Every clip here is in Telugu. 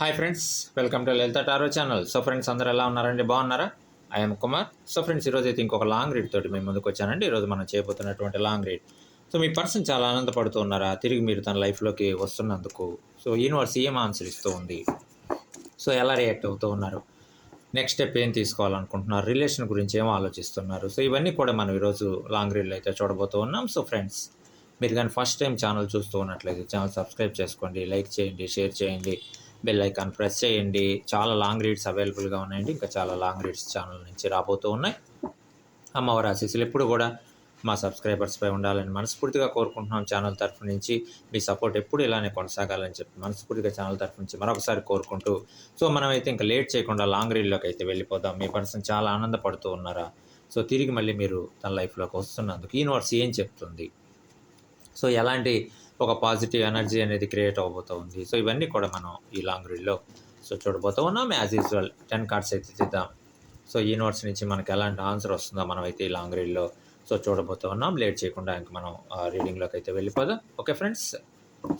Hi friends welcome to Lalitha tarot channel so friends అందరూ ఎలా ఉన్నారండి? బాగున్నారా? ఐఎమ్ కుమార్ సో ఫ్రెండ్స్ ఈరోజు అయితే ఇంకొక లాంగ్ రీడ్ తోటి మేము ముందుకు వచ్చానండి. ఈరోజు మనం చేయబోతున్నటువంటి లాంగ్ రీడ్ సో మీ పర్సన్ చాలా ఆనందపడుతూ ఉన్నారా? తిరిగి మీరు తన లైఫ్లోకి వస్తున్నందుకు. సో యూనివర్స్ ఏం ఆన్సర్ ఇస్తూ ఉంది? సో ఎలా రియాక్ట్ అవుతూ ఉన్నారు? నెక్స్ట్ స్టెప్ ఏం తీసుకోవాలనుకుంటున్నారు? రిలేషన్ గురించి ఏం ఆలోచిస్తున్నారు? సో ఇవన్నీ కూడా మనం ఈరోజు లాంగ్ రీడ్లో అయితే చూడబోతూ ఉన్నాం. సో ఫ్రెండ్స్ మీరు కానీ ఫస్ట్ టైం ఛానల్ చూస్తూ ఉన్నట్లయితే ఛానల్ సబ్స్క్రైబ్ చేసుకోండి లైక్ చేయండి షేర్ చేయండి. బెల్ ఐకాన్ ప్రెస్ చేయండి. చాలా లాంగ్ రీడ్స్ అవైలబుల్గా ఉన్నాయండి. ఇంకా చాలా లాంగ్ రీడ్స్ ఛానల్ నుంచి రాబోతూ ఉన్నాయి. అమ్మవారి ఆశీస్సులు ఎప్పుడు కూడా మా సబ్స్క్రైబర్స్పై ఉండాలని మనస్ఫూర్తిగా కోరుకుంటున్నాం. ఛానల్ తరఫు నుంచి మీ సపోర్ట్ ఎప్పుడు ఇలానే కొనసాగాలని చెప్పి మనస్ఫూర్తిగా ఛానల్ తరఫు నుంచి మరొకసారి కోరుకుంటూ సో మనమైతే ఇంకా లేట్ చేయకుండా లాంగ్ రీడ్లోకి అయితే వెళ్ళిపోదాం. మీ పర్సన్ చాలా ఆనందపడుతూ ఉన్నారా? సో తిరిగి మళ్ళీ మీరు తన లైఫ్లోకి వస్తున్నందుకు యూనివర్స్ ఏం చెప్తుంది? సో ఎలాంటి ఒక పాజిటివ్ ఎనర్జీ అనేది క్రియేట్ అవబోతుంది సో ఇవన్నీ కూడా మనం ఈ లాంగ్ రీడ్లో సో చూడబోతూ ఉన్నాం. యాజ్ యూజువల్ టెన్ కార్డ్స్ అయితే తీద్దాం. సో ఈ నోట్స్ నుంచి మనకి ఎలాంటి ఆన్సర్ వస్తుందో మనం అయితే ఈ లాంగ్ రీడ్లో సో చూడబోతూ ఉన్నాం. లేట్ చేయకుండా ఇంక మనం రీడింగ్లోకి అయితే వెళ్ళిపోదాం. ఓకే ఫ్రెండ్స్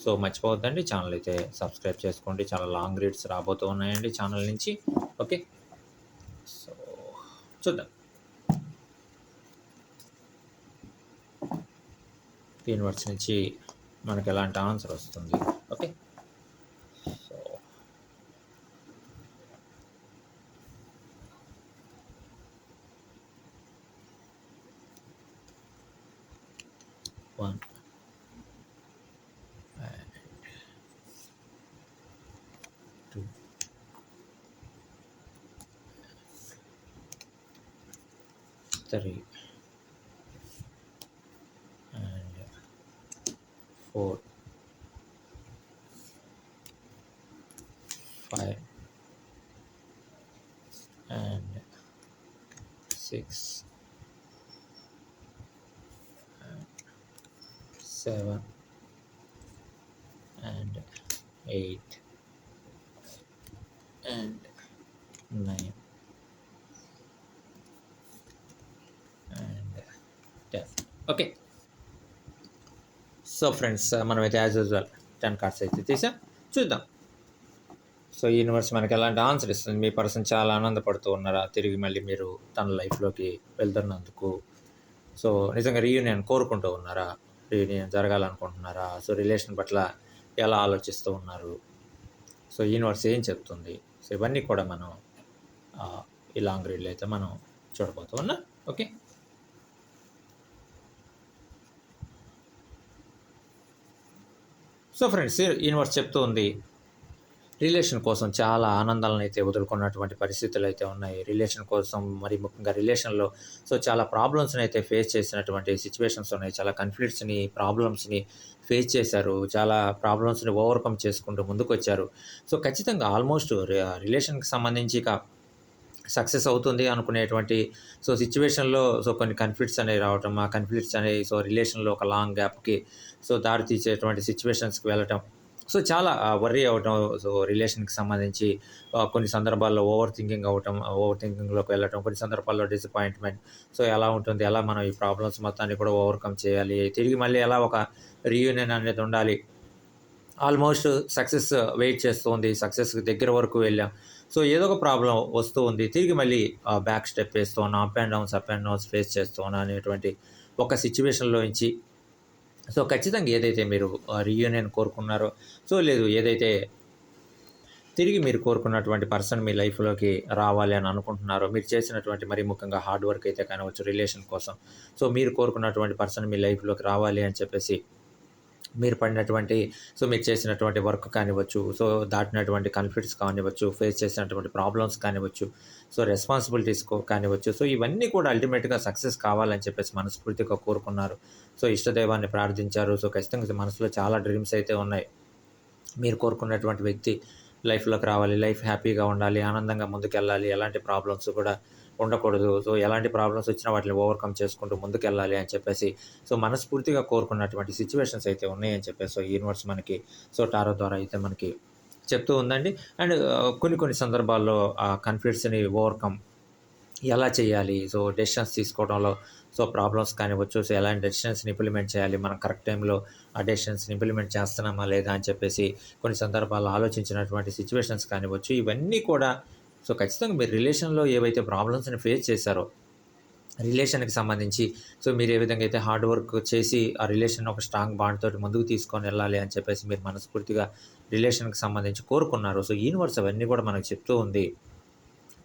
సో మర్చిపోవద్దండి. ఛానల్ అయితే సబ్స్క్రైబ్ చేసుకోండి. చాలా లాంగ్ రీడ్స్ రాబోతూ ఉన్నాయండి ఛానల్ నుంచి. ఓకే సో చూద్దాం. యూనివర్స్ నుంచి మనకి ఎలాంటి ఆన్సర్ వస్తుంది? Okay so one four, five, and six, and seven, and eight, so friends uh, మనమైతే యాజ్ యూజువల్ టెన్ కార్డ్స్ అయితే తీసాం. చూద్దాం. సో యూనివర్స్ మనకి ఎలాంటి ఆన్సర్ ఇస్తుంది? మీ పర్సన్ చాలా ఆనందపడుతూ ఉన్నారా? తిరిగి మళ్ళీ మీరు తన లైఫ్లోకి వెళ్తున్నందుకు. సో నిజంగా రీయూనియన్ కోరుకుంటూ ఉన్నారా? రీయూనియన్ జరగాలనుకుంటున్నారా? సో రిలేషన్ పట్ల ఎలా ఆలోచిస్తూ ఉన్నారు? సో యూనివర్స్ ఏం చెప్తుంది? సో ఇవన్నీ కూడా మనం ఈ లాంగ్ రీడ్లో అయితే మనం చూడబోతూ ఉన్నాం. ఓకే సో ఫ్రెండ్స్ యూనివర్స్ చెప్తూ ఉంది రిలేషన్ కోసం చాలా ఆనందాలను అయితే వదులుకున్నటువంటి పరిస్థితులు అయితే ఉన్నాయి. రిలేషన్ కోసం మరి ముఖ్యంగా రిలేషన్లో సో చాలా ప్రాబ్లమ్స్ని అయితే ఫేస్ చేసినటువంటి సిచ్యువేషన్స్ ఉన్నాయి. చాలా కన్ఫ్లిక్ట్స్ని ప్రాబ్లమ్స్ని ఫేస్ చేశారు. చాలా ప్రాబ్లమ్స్ని ఓవర్కమ్ చేసుకుంటూ ముందుకు వచ్చారు సో ఖచ్చితంగా ఆల్మోస్ట్ రిలేషన్కి uh, సంబంధించి సక్సెస్ అవుతుంది అనుకునేటువంటి సో సిచ్యువేషన్లో సో కొన్ని కన్ఫ్లిక్ట్స్ అనేవి రావటం ఆ కన్ఫ్లిక్ట్స్ అనేవి సో రిలేషన్లో ఒక లాంగ్ గ్యాప్కి సో దారి తీసేటువంటి సిచ్యువేషన్స్కి వెళ్ళటం. సో చాలా వర్రీ అవటం సో రిలేషన్కి సంబంధించి కొన్ని సందర్భాల్లో ఓవర్ థింకింగ్ అవటం ఓవర్ థింకింగ్లోకి వెళ్ళటం కొన్ని సందర్భాల్లో డిసప్పాయింట్మెంట్ సో ఎలా ఉంటుంది ఎలా మనం ఈ ప్రాబ్లమ్స్ మొత్తాన్ని కూడా ఓవర్కమ్ చేయాలి తిరిగి మళ్ళీ ఎలా ఒక రీయూనియన్ అనేది ఉండాలి. ఆల్మోస్ట్ సక్సెస్ వెయిట్ చేస్తుంది సక్సెస్ దగ్గర వరకు వెళ్ళాం. సో ఏదో ఒక ప్రాబ్లం వస్తూ ఉంది. తిరిగి మళ్ళీ బ్యాక్ స్టెప్ వేస్తూ ఉన్నాం up and downs up and downs face చేస్తూ ఉన్నాం అనేటువంటి ఒక సిచ్యువేషన్లో నుంచి. సో ఖచ్చితంగా ఏదైతే మీరు రీయూనియన్ కోరుకున్నారో సో లేదు ఏదైతే తిరిగి మీరు కోరుకున్నటువంటి పర్సన్ మీ లైఫ్లోకి రావాలి అని అనుకుంటున్నారో మీరు చేసినటువంటి మరీ ముఖ్యంగా హార్డ్ వర్క్ అయితే కానివచ్చు రిలేషన్ కోసం. సో మీరు కోరుకున్నటువంటి పర్సన్ మీ లైఫ్లోకి రావాలి అని చెప్పేసి మీరు పడినటువంటి సో మీరు చేసినటువంటి వర్క్ కానివ్వచ్చు సో దాటినటువంటి కాన్ఫ్లిక్ట్స్ కానివ్వచ్చు ఫేస్ చేసినటువంటి ప్రాబ్లమ్స్ కానివ్వచ్చు సో రెస్పాన్సిబిలిటీస్ కానివ్వచ్చు సో ఇవన్నీ కూడా అల్టిమేట్గా సక్సెస్ కావాలని చెప్పేసి మనస్ఫూర్తిగా కోరుకున్నారు. సో ఇష్టదైవాన్ని ప్రార్థించారు. సో ఖచ్చితంగా మనసులో చాలా డ్రీమ్స్ అయితే ఉన్నాయి. మీరు కోరుకున్నటువంటి వ్యక్తి లైఫ్లోకి రావాలి లైఫ్ హ్యాపీగా ఉండాలి ఆనందంగా ముందుకెళ్ళాలి ఎలాంటి ప్రాబ్లమ్స్ కూడా ఉండకూడదు. సో ఎలాంటి ప్రాబ్లమ్స్ వచ్చినా వాటిని ఓవర్కమ్ చేసుకుంటూ ముందుకెళ్ళాలి అని చెప్పేసి సో మనస్ఫూర్తిగా కోరుకున్నటువంటి సిచ్యువేషన్స్ అయితే ఉన్నాయని చెప్పేసి సో యూనివర్స్ మనకి సో టారో ద్వారా అయితే మనకి చెప్తూ ఉందండి. అండ్ కొన్ని కొన్ని సందర్భాల్లో ఆ కన్ఫ్లిక్ట్స్ని ఓవర్కమ్ ఎలా చేయాలి? సో డెసిషన్స్ తీసుకోవడంలో సో ప్రాబ్లమ్స్ కానివ్వచ్చు సో ఎలాంటి డెసిషన్స్ని ఇంప్లిమెంట్ చేయాలి? మనం కరెక్ట్ టైంలో ఆ డెసిషన్స్ని ఇంప్లిమెంట్ చేస్తున్నామా లేదా అని చెప్పేసి కొన్ని సందర్భాల్లో ఆలోచించినటువంటి సిచ్యువేషన్స్ కానివ్వచ్చు ఇవన్నీ కూడా సో ఖచ్చితంగా మీరు రిలేషన్లో ఏవైతే ప్రాబ్లమ్స్ని ఫేస్ చేశారో రిలేషన్కి సంబంధించి సో మీరు ఏ విధంగా అయితే హార్డ్ వర్క్ చేసి ఆ రిలేషన్ ఒక స్ట్రాంగ్ బాండ్ తోటి ముందుకు తీసుకొని వెళ్ళాలి అని చెప్పేసి మీరు మనస్ఫూర్తిగా రిలేషన్కి సంబంధించి కోరుకున్నారు. సో యూనివర్స్ అవన్నీ కూడా మనకు చెప్తూ ఉంది.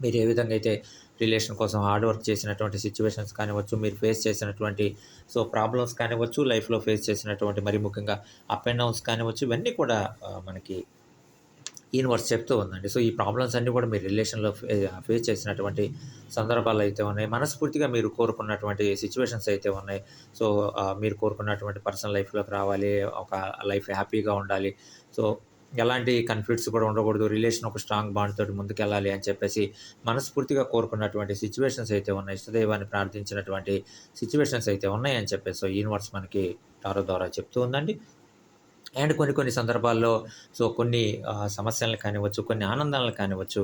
మీరు ఏ విధంగా అయితే రిలేషన్ కోసం హార్డ్ వర్క్ చేసినటువంటి సిచ్యువేషన్స్ కానివ్వచ్చు మీరు ఫేస్ చేసినటువంటి సో ప్రాబ్లమ్స్ కానివ్వచ్చు లైఫ్లో ఫేస్ చేసినటువంటి మరి ముఖ్యంగా అప్ అండ్ డౌన్స్ కానివ్వచ్చు ఇవన్నీ కూడా మనకి యూనివర్స్ చెప్తూ ఉందండి. సో ఈ ప్రాబ్లమ్స్ అన్నీ కూడా మీరు రిలేషన్లో ఫేస్ చేసినటువంటి సందర్భాలు అయితే ఉన్నాయి. మనస్ఫూర్తిగా మీరు కోరుకున్నటువంటి సిచ్యువేషన్స్ అయితే ఉన్నాయి. సో మీరు కోరుకున్నటువంటి పర్సనల్ లైఫ్లోకి రావాలి ఒక లైఫ్ హ్యాపీగా ఉండాలి. సో ఎలాంటి కన్ఫ్లిక్ట్స్ కూడా ఉండకూడదు. రిలేషన్ ఒక స్ట్రాంగ్ బాండ్ తోటి ముందుకెళ్ళాలి అని చెప్పేసి మనస్ఫూర్తిగా కోరుకున్నటువంటి సిచ్యువేషన్స్ అయితే ఉన్నాయి. ఇష్టదైవాన్ని ప్రార్థించినటువంటి సిచ్యువేషన్స్ అయితే ఉన్నాయని చెప్పేసి సో యూనివర్స్ మనకి టారో ద్వారా చెప్తూ ఉందండి. అండ్ కొన్ని కొన్ని సందర్భాల్లో సో కొన్ని సమస్యలను కానివ్వచ్చు కొన్ని ఆనందాలను కానివ్వచ్చు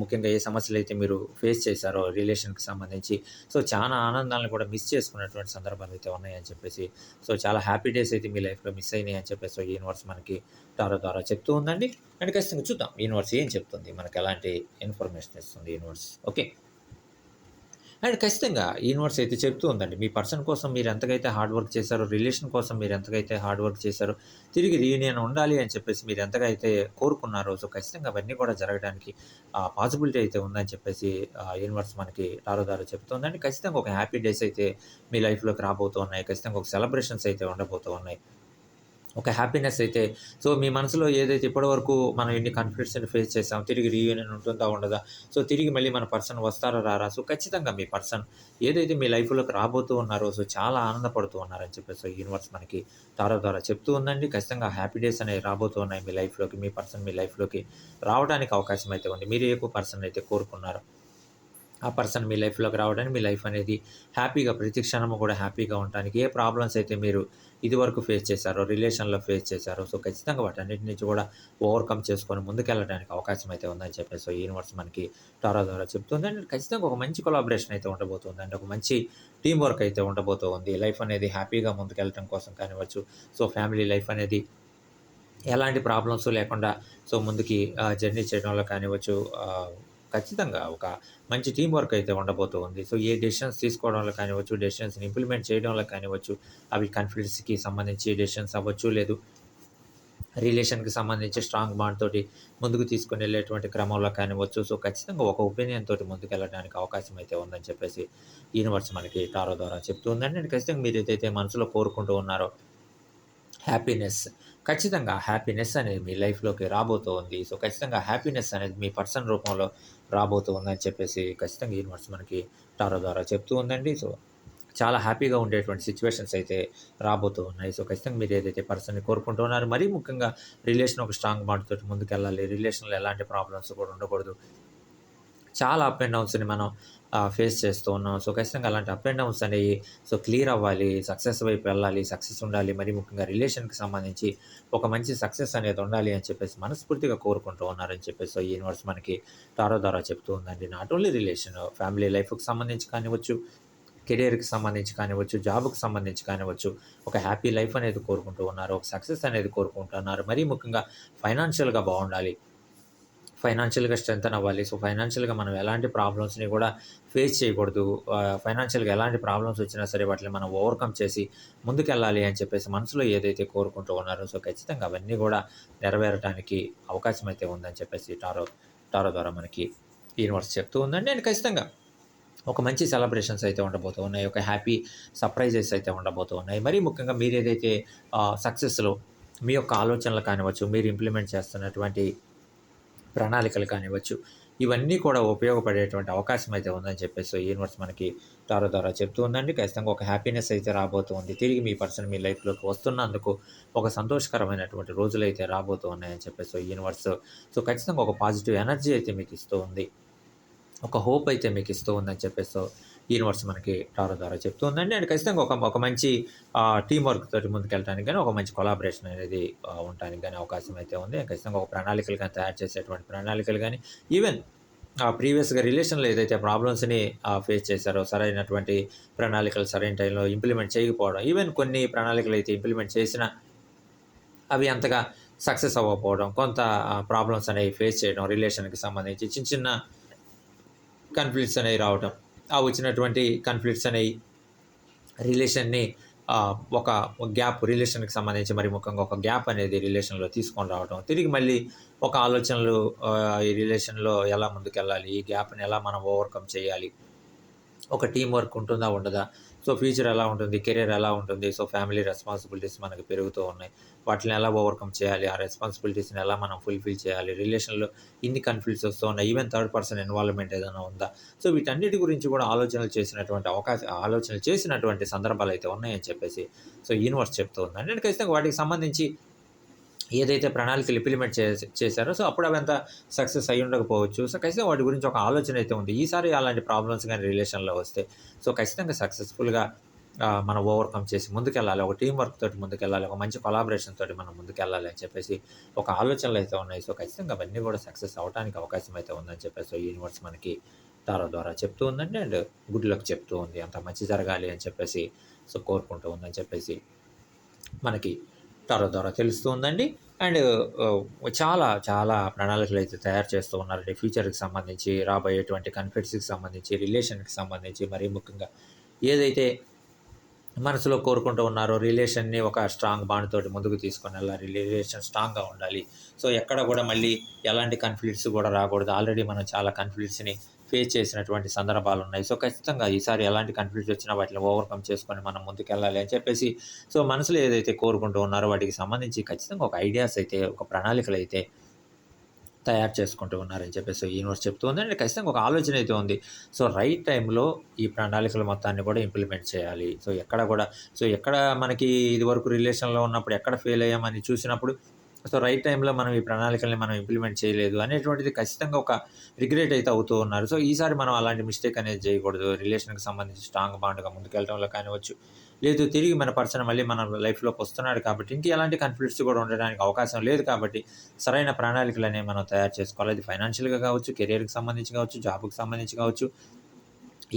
ముఖ్యంగా ఏ సమస్యలు అయితే మీరు ఫేస్ చేశారో రిలేషన్కి సంబంధించి సో చాలా ఆనందాలను కూడా మిస్ చేసుకున్నటువంటి సందర్భాలు అయితే ఉన్నాయని చెప్పేసి సో చాలా హ్యాపీ డేస్ అయితే మీ లైఫ్లో మిస్ అయినాయి అని చెప్పేసి సో యూనివర్స్ మనకి టారో ద్వారా చెప్తూ ఉందండి. అండ్ ఖచ్చితంగా చూద్దాం యూనివర్స్ ఏం చెప్తుంది? మనకు ఎలాంటి ఇన్ఫర్మేషన్ ఇస్తుంది యూనివర్స్ ఓకే అండ్ ఖచ్చితంగా యూనివర్స్ అయితే చెప్తూ ఉందండి మీ పర్సన్ కోసం మీరు ఎంతకైతే హార్డ్ వర్క్ చేశారో రిలేషన్ కోసం మీరు ఎంతకైతే హార్డ్ వర్క్ చేశారో తిరిగి రీయూనియన్ ఉండాలి అని చెప్పేసి మీరు ఎంతగా అయితే కోరుకున్నారో సో ఖచ్చితంగా అవన్నీ కూడా జరగడానికి పాసిబిలిటీ అయితే ఉందని చెప్పేసి యూనివర్స్ మనకి టారో చెప్తుందండి. ఖచ్చితంగా ఒక హ్యాపీ డేస్ అయితే మీ లైఫ్లోకి రాబోతూ ఉన్నాయి. ఖచ్చితంగా ఒక సెలబ్రేషన్స్ అయితే ఉండబోతూ ఉన్నాయి. ఒక హ్యాపీనెస్ అయితే. సో మీ మనసులో ఏదైతే ఇప్పటివరకు మనం ఎన్ని కాన్ఫ్లిక్ట్స్ని ఫేస్ చేసాం తిరిగి రీయూనియన్ ఉంటుందా ఉండదా? సో తిరిగి మళ్ళీ మన పర్సన్ వస్తారా రారా? సో ఖచ్చితంగా మీ పర్సన్ ఏదైతే మీ లైఫ్లోకి రాబోతూ ఉన్నారో సో చాలా ఆనందపడుతూ ఉన్నారని చెప్పేసి సో యూనివర్స్ మనకి తారో ద్వారా చెప్తూ ఉందండి. ఖచ్చితంగా హ్యాపీ డేస్ అనేవి రాబోతూ ఉన్నాయి మీ లైఫ్లోకి మీ పర్సన్ మీ లైఫ్లోకి రావడానికి అవకాశం అయితే ఉంది. మీరు ఎక్కువ పర్సన్ అయితే కోరుకున్నారు ఆ పర్సన్ మీ లైఫ్లోకి రావడానికి మీ లైఫ్ అనేది హ్యాపీగా ప్రతి క్షణము కూడా హ్యాపీగా ఉండడానికి ఏ ప్రాబ్లమ్స్ అయితే మీరు ఇదివరకు ఫేస్ చేశారో రిలేషన్లో ఫేస్ చేశారో సో ఖచ్చితంగా వాటన్నిటి నుంచి కూడా ఓవర్కమ్ చేసుకొని ముందుకెళ్ళడానికి అవకాశం అయితే ఉందని చెప్పేసి సో యూనివర్స్ మనకి టారా ద్వారా చెప్తుంది. అండ్ ఖచ్చితంగా ఒక మంచి కొలాబరేషన్ అయితే ఉండబోతుంది అండ్ ఒక మంచి టీం వర్క్ అయితే ఉండబోతూ ఉంది లైఫ్ అనేది హ్యాపీగా ముందుకెళ్ళడం కోసం కానివ్వచ్చు. సో ఫ్యామిలీ లైఫ్ అనేది ఎలాంటి ప్రాబ్లమ్స్ లేకుండా సో ముందుకి జర్నీ చేయడంలో కానివ్వచ్చు ఖచ్చితంగా ఒక మంచి టీం వర్క్ అయితే ఉండబోతూ ఉంది. సో ఏ డెసిషన్స్ తీసుకోవడంలో కానివ్వచ్చు డెసిషన్స్ని ఇంప్లిమెంట్ చేయడంలో కానివ్వచ్చు అవి కాన్ఫిడెన్స్కి సంబంధించి డెసిషన్స్ అవ్వచ్చు లేదు రిలేషన్కి సంబంధించి స్ట్రాంగ్ బాండ్ తోటి ముందుకు తీసుకుని వెళ్ళేటువంటి క్రమంలో కానివ్వచ్చు. సో ఖచ్చితంగా ఒక ఒపీనియన్ తోటి ముందుకు వెళ్ళడానికి అవకాశం అయితే ఉందని చెప్పేసి యూనివర్స్ మనకి టారో ద్వారా చెప్తూ ఉందండి. అండ్ ఖచ్చితంగా మీరు ఏదైతే మనసులో కోరుకుంటూ ఉన్నారో హ్యాపీనెస్ ఖచ్చితంగా హ్యాపీనెస్ అనేది మీ లైఫ్లోకి రాబోతూ ఉంది. సో ఖచ్చితంగా హ్యాపీనెస్ అనేది మీ పర్సన్ రూపంలో రాబోతూ ఉందని చెప్పేసి ఖచ్చితంగా యూనివర్స్ మనకి టారో ద్వారా చెప్తూ ఉందండి. సో చాలా హ్యాపీగా ఉండేటువంటి సిచ్యువేషన్స్ అయితే రాబోతూ ఉన్నాయి. సో ఖచ్చితంగా మీరు ఏదైతే పర్సన్ని కోరుకుంటున్నారో మరీ ముఖ్యంగా రిలేషన్ ఒక స్ట్రాంగ్ బాండ్ ముందుకెళ్ళాలి. రిలేషన్లో ఎలాంటి ప్రాబ్లమ్స్ కూడా ఉండకూడదు. చాలా అప్ అండ్ డౌన్స్ని మనం ఫేస్ చేస్తూ ఉన్నాం సో ఖచ్చితంగా అలాంటి అప్ అండ్ డౌన్స్ అనేవి సో క్లియర్ అవ్వాలి సక్సెస్ వైపు వెళ్ళాలి సక్సెస్ ఉండాలి మరి ముఖ్యంగా రిలేషన్కి సంబంధించి ఒక మంచి సక్సెస్ అనేది ఉండాలి అని చెప్పేసి మనస్ఫూర్తిగా కోరుకుంటూ ఉన్నారని చెప్పేసి సో ఈ యూనివర్స్ మనకి టారో ద్వారా చెప్తూ ఉందండి. నాట్ ఓన్లీ రిలేషన్ ఫ్యామిలీ లైఫ్కి సంబంధించి కానివ్వచ్చు కెరియర్కి సంబంధించి కానివ్వచ్చు జాబ్కి సంబంధించి కానివ్వచ్చు ఒక హ్యాపీ లైఫ్ అనేది కోరుకుంటూ ఉన్నారు ఒక సక్సెస్ అనేది కోరుకుంటున్నారు. మరీ ముఖ్యంగా ఫైనాన్షియల్గా బాగుండాలి. ఫైనాన్షియల్గా స్ట్రెంత్ అవ్వాలి. సో ఫైనాన్షియల్గా మనం ఎలాంటి ప్రాబ్లమ్స్ని కూడా ఫేస్ చేయకూడదు. ఫైనాన్షియల్గా ఎలాంటి ప్రాబ్లమ్స్ వచ్చినా సరే వాటిని మనం ఓవర్కమ్ చేసి ముందుకెళ్ళాలి అని చెప్పేసి మనసులో ఏదైతే కోరుకుంటూ ఉన్నారో సో ఖచ్చితంగా అవన్నీ కూడా నెరవేరడానికి అవకాశం అయితే ఉందని చెప్పేసి టారో టారో ద్వారా మనకి యూనివర్స్ చెప్తూ ఉందండి. అండ్ ఖచ్చితంగా ఒక మంచి సెలబ్రేషన్స్ అయితే ఉండబోతూ ఉన్నాయి. ఒక హ్యాపీ సర్ప్రైజెస్ అయితే ఉండబోతూ ఉన్నాయి. మరీ ముఖ్యంగా మీరు ఏదైతే సక్సెస్లో మీ యొక్క ఆలోచనలు కానివచ్చు మీరు ఇంప్లిమెంట్ చేస్తున్నటువంటి ప్రణాళికలు కానివ్వచ్చు. ఇవన్నీ కూడా ఉపయోగపడేటువంటి అవకాశం అయితే ఉందని చెప్పేసి యూనివర్స్ మనకి టారో ద్వారా చెప్తూ ఉందండి. ఖచ్చితంగా ఒక హ్యాపీనెస్ అయితే రాబోతుంది. తిరిగి మీ పర్సన్ మీ లైఫ్లోకి వస్తున్నందుకు ఒక సంతోషకరమైనటువంటి రోజులు అయితే రాబోతూ ఉన్నాయని చెప్పేసి యూనివర్స్. సో ఖచ్చితంగా ఒక పాజిటివ్ ఎనర్జీ అయితే మీకు ఇస్తూ ఉంది. ఒక హోప్ అయితే మీకు ఇస్తూ ఉందని చెప్పేసి యూనివర్స్ మనకి టారో ద్వారా చెప్తూ ఉందండి. అండ్ ఖచ్చితంగా ఒక ఒక మంచి టీం వర్క్ తోటి ముందుకెళ్ళడానికి కానీ ఒక మంచి కొలాబరేషన్ అనేది ఉండడానికి కానీ అవకాశం అయితే ఉంది. ఖచ్చితంగా ఒక ప్రణాళికలు కానీ తయారు చేసేటువంటి ప్రణాళికలు కానీ ఈవెన్ ప్రీవియస్గా రిలేషన్లో ఏదైతే ప్రాబ్లమ్స్ని ఫేస్ చేశారో సరైనటువంటి ప్రణాళికలు సరైన టైంలో ఇంప్లిమెంట్ చేయకపోవడం ఈవెన్ కొన్ని ప్రణాళికలు అయితే ఇంప్లిమెంట్ చేసినా అవి అంతగా సక్సెస్ అవ్వకపోవడం కొంత ప్రాబ్లమ్స్ అనేవి ఫేస్ చేయడం రిలేషన్కి సంబంధించి చిన్న చిన్న కన్ఫ్లిక్ట్స్ అనేవి రావడం ఆ వచ్చినటువంటి కన్ఫ్లిక్ట్స్ అనేవి రిలేషన్ని ఒక గ్యాప్ రిలేషన్కి సంబంధించి మరి ముఖ్యంగా ఒక గ్యాప్ అనేది రిలేషన్లో తీసుకొని రావడం తిరిగి మళ్ళీ ఒక ఆలోచనలు ఈ రిలేషన్లో ఎలా ముందుకెళ్ళాలి? ఈ గ్యాప్ని ఎలా మనం ఓవర్కమ్ చేయాలి? ఒక టీం వర్క్ ఉంటుందా ఉండదా? సో ఫ్యూచర్ ఎలా ఉంటుంది? కెరీర్ ఎలా ఉంటుంది? సో ఫ్యామిలీ రెస్పాన్సిబిలిటీస్ మనకి పెరుగుతూ ఉన్నాయి. వాటిని ఎలా ఓవర్కమ్ చేయాలి? ఆ రెస్పాన్సిబిలిటీస్ని ఎలా మనం ఫుల్ఫిల్ చేయాలి? రిలేషన్లో ఇన్ని కన్ఫ్లిక్ట్స్ వస్తూ ఉన్నాయి. ఈవెన్ థర్డ్ పర్సన్ ఇన్వాల్వ్మెంట్ ఏదైనా ఉందా? సో వీటన్నిటి గురించి కూడా ఆలోచనలు చేసినటువంటి అవకాశ ఆలోచనలు చేసినటువంటి సందర్భాలు అయితే ఉన్నాయని చెప్పేసి సో యూనివర్స్ చెప్తూ ఉంది. అంటే ఖచ్చితంగా వాటికి సంబంధించి ఏదైతే ప్రణాళికలు ఇంప్లిమెంట్ చే చేశారో సో అప్పుడు అవి అంత సక్సెస్ అయ్యి ఉండకపోవచ్చు. సో ఖచ్చితంగా వాటి గురించి ఒక ఆలోచన అయితే ఉంది. ఈసారి అలాంటి ప్రాబ్లమ్స్ కానీ రిలేషన్లో వస్తే సో ఖచ్చితంగా సక్సెస్ఫుల్గా మనం ఓవర్కమ్ చేసి ముందుకెళ్ళాలి. ఒక టీం వర్క్ తోటి ముందుకెళ్ళాలి. ఒక మంచి కొలాబరేషన్ తోటి మనం ముందుకెళ్ళాలి అని చెప్పేసి ఒక ఆలోచనలు అయితే ఉన్నాయి. సో ఖచ్చితంగా అవన్నీ కూడా సక్సెస్ అవడానికి అవకాశం అయితే ఉందని చెప్పేసి సో యూనివర్స్ మనకి తారో ద్వారా చెప్తూ ఉందండి. అండ్ గుడ్ లక్ చెప్తూ ఉంది. అంత మంచి జరగాలి అని చెప్పేసి సో కోరుకుంటూ ఉందని చెప్పేసి మనకి త్వర ద్వారా తెలుస్తుందండి. అండ్ చాలా చాలా ప్రణాళికలు అయితే తయారు చేస్తూ ఉన్నారండి. ఫ్యూచర్కి సంబంధించి రాబోయేటువంటి కన్ఫ్లిక్ట్స్కి సంబంధించి రిలేషన్కి సంబంధించి మరీ ముఖ్యంగా ఏదైతే మనసులో కోరుకుంటూ ఉన్నారో రిలేషన్ని ఒక స్ట్రాంగ్ బాండ్ తోటి ముందుకు తీసుకొని వెళ్ళాలి రిలేషన్ స్ట్రాంగ్గా ఉండాలి. సో ఎక్కడ కూడా మళ్ళీ ఎలాంటి కన్ఫ్లిక్ట్స్ కూడా రాకూడదు. ఆల్రెడీ మనం చాలా కన్ఫ్లిక్ట్స్ని ఫేస్ చేసినటువంటి సందర్భాలు ఉన్నాయి. సో ఖచ్చితంగా ఈసారి ఎలాంటి కన్ఫ్లిక్ట్స్ వచ్చినా వాటిని ఓవర్కమ్ చేసుకొని మనం ముందుకెళ్ళాలి అని చెప్పేసి సో మనసులో ఏదైతే కోరుకుంటూ ఉన్నారో వాటికి సంబంధించి ఖచ్చితంగా ఒక ఐడియాస్ అయితే ఒక ప్రణాళికలు అయితే తయారు చేసుకుంటూ ఉన్నారని చెప్పేసి యూనివర్స్ చెప్తూ ఉంది. అంటే ఖచ్చితంగా ఒక ఆలోచన అయితే ఉంది. సో రైట్ టైంలో ఈ ప్రణాళికల మొత్తాన్ని కూడా ఇంప్లిమెంట్ చేయాలి. సో ఎక్కడ కూడా సో ఎక్కడ మనకి ఇదివరకు రిలేషన్లో ఉన్నప్పుడు ఎక్కడ ఫెయిల్ అయ్యామని చూసినప్పుడు సో రైట్ టైంలో మనం ఈ ప్రణాళికల్ని మనం ఇంప్లిమెంట్ చేయలేదు అనేటువంటిది ఖచ్చితంగా ఒక రిగ్రెట్ అయితే అవుతూ ఉన్నారు. సో ఈసారి మనం అలాంటి మిస్టేక్ అనేది చేయకూడదు. రిలేషన్కి సంబంధించి స్ట్రాంగ్ బాండ్గా ముందుకెళ్ళడంలో కానివచ్చు లేదు తిరిగి మన పర్సన్ మళ్ళీ మన లైఫ్లోకి వస్తున్నాడు కాబట్టి ఇంక ఎలాంటి కన్ఫ్లిక్ట్స్ కూడా ఉండడానికి అవకాశం లేదు కాబట్టి సరైన ప్రణాళికలు అనేవి మనం తయారు చేసుకోవాలి. అది ఫైనాన్షియల్గా కావచ్చు కెరియర్కి సంబంధించి కావచ్చు జాబ్కి సంబంధించి కావచ్చు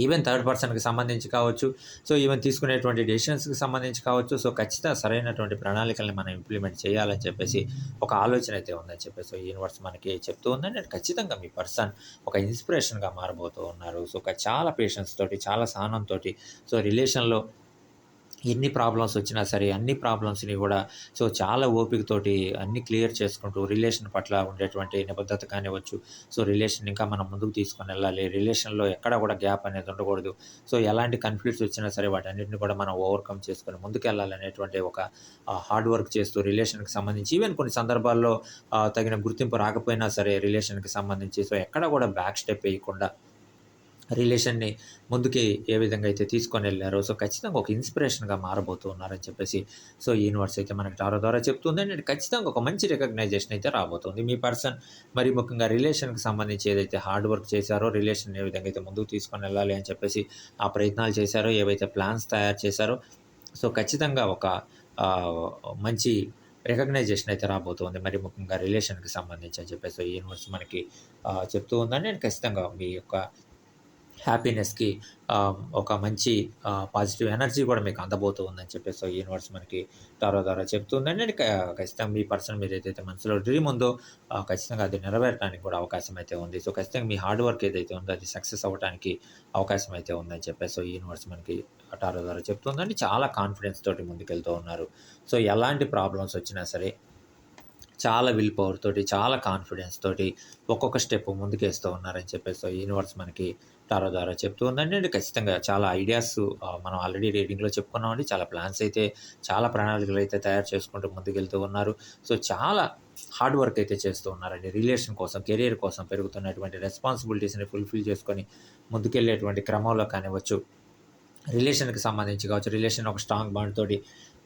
ఈవెన్ థర్డ్ పర్సన్కి సంబంధించి కావచ్చు. సో ఈవెన్ తీసుకునేటువంటి డెసిషన్స్కి సంబంధించి కావచ్చు. సో ఖచ్చితంగా సరైనటువంటి ప్రణాళికల్ని మనం ఇంప్లిమెంట్ చేయాలని చెప్పేసి ఒక ఆలోచన అయితే ఉందని చెప్పేసి సో యూనివర్స్ మనకి చెప్తూ ఉందండి ఖచ్చితంగా మీ పర్సన్ ఒక ఇన్స్పిరేషన్గా మారబోతూ ఉన్నారు. సో ఒక చాలా పేషెన్స్ తోటి చాలా సహనంతో సో రిలేషన్లో ఎన్ని ప్రాబ్లమ్స్ వచ్చినా సరే అన్ని ప్రాబ్లమ్స్ని కూడా సో చాలా ఓపికతోటి అన్ని క్లియర్ చేసుకుంటూ రిలేషన్ పట్ల ఉండేటువంటి నిబద్ధత కానివ్వచ్చు సో రిలేషన్ ఇంకా మనం ముందుకు తీసుకొని వెళ్ళాలి రిలేషన్లో ఎక్కడ కూడా గ్యాప్ అనేది ఉండకూడదు సో ఎలాంటి కన్ఫ్లిక్ట్స్ వచ్చినా సరే వాటన్నిటిని కూడా మనం ఓవర్కమ్ చేసుకొని ముందుకెళ్ళాలనేటువంటి ఒక హార్డ్ వర్క్ చేస్తూ రిలేషన్కి సంబంధించి ఈవెన్ కొన్ని సందర్భాల్లో తగిన గుర్తింపు రాకపోయినా సరే రిలేషన్కి సంబంధించి సో ఎక్కడ కూడా బ్యాక్ స్టెప్ వేయకుండా రిలేషన్ని ముందుకి ఏ విధంగా అయితే తీసుకొని వెళ్ళారో సో ఖచ్చితంగా ఒక ఇన్స్పిరేషన్గా మారబోతూ ఉన్నారని చెప్పేసి సో యూనివర్స్ అయితే మనకి టారో ద్వారా చెప్తుంది. అండ్ ఖచ్చితంగా ఒక మంచి రికగ్నైజేషన్ అయితే రాబోతుంది. మీ పర్సన్ మరి ముఖ్యంగా రిలేషన్కి సంబంధించి ఏదైతే హార్డ్ వర్క్ చేశారో రిలేషన్ ఏ విధంగా అయితే ముందుకు తీసుకొని వెళ్ళాలి అని చెప్పేసి ఆ ప్రయత్నాలు చేశారో ఏవైతే ప్లాన్స్ తయారు చేశారో సో ఖచ్చితంగా ఒక మంచి రికగ్నైజేషన్ అయితే రాబోతుంది. మరి ముఖ్యంగా రిలేషన్కి సంబంధించి అని చెప్పేసి యూనివర్స్ మనకి చెప్తూ ఉందని నేను ఖచ్చితంగా మీ యొక్క హ్యాపీనెస్కి ఒక మంచి పాజిటివ్ ఎనర్జీ కూడా మీకు అందబోతూ ఉందని చెప్పేసి యూనివర్స్ మనకి టారో ద్వారా చెప్తుందండి అండ్ ఖచ్చితంగా మీ పర్సన్ మీరు ఏదైతే మనసులో డ్రీమ్ ఉందో ఖచ్చితంగా అది నెరవేరడానికి కూడా అవకాశం అయితే ఉంది. సో ఖచ్చితంగా మీ హార్డ్ వర్క్ ఏదైతే ఉందో అది సక్సెస్ అవ్వడానికి అవకాశం అయితే ఉందని చెప్పేసి యూనివర్స్ మనకి టారో ద్వారా చెప్తుందండి చాలా కాన్ఫిడెన్స్ తోటి ముందుకెళ్తూ ఉన్నారు. సో ఎలాంటి ప్రాబ్లమ్స్ వచ్చినా సరే చాలా విల్ పవర్ తోటి చాలా కాన్ఫిడెన్స్ తోటి ఒక్కొక్క స్టెప్ ముందుకేస్తూ ఉన్నారని చెప్పేసి యూనివర్స్ మనకి టారో ద్వారా చెప్తూ ఉందండి. అండ్ ఖచ్చితంగా చాలా ఐడియాస్ మనం ఆల్రెడీ రీడింగ్లో చెప్పుకున్నామండి. చాలా ప్లాన్స్ అయితే చాలా ప్రణాళికలు అయితే తయారు చేసుకుంటూ ముందుకెళ్తూ ఉన్నారు. సో చాలా హార్డ్ వర్క్ అయితే చేస్తూ ఉన్నారండి. రిలేషన్ కోసం కెరియర్ కోసం పెరుగుతున్నటువంటి రెస్పాన్సిబిలిటీస్ని ఫుల్ఫిల్ చేసుకొని ముందుకెళ్ళేటువంటి క్రమంలో కానివ్వచ్చు రిలేషన్కి సంబంధించి కావచ్చు రిలేషన్ ఒక స్ట్రాంగ్ బాండ్ తోటి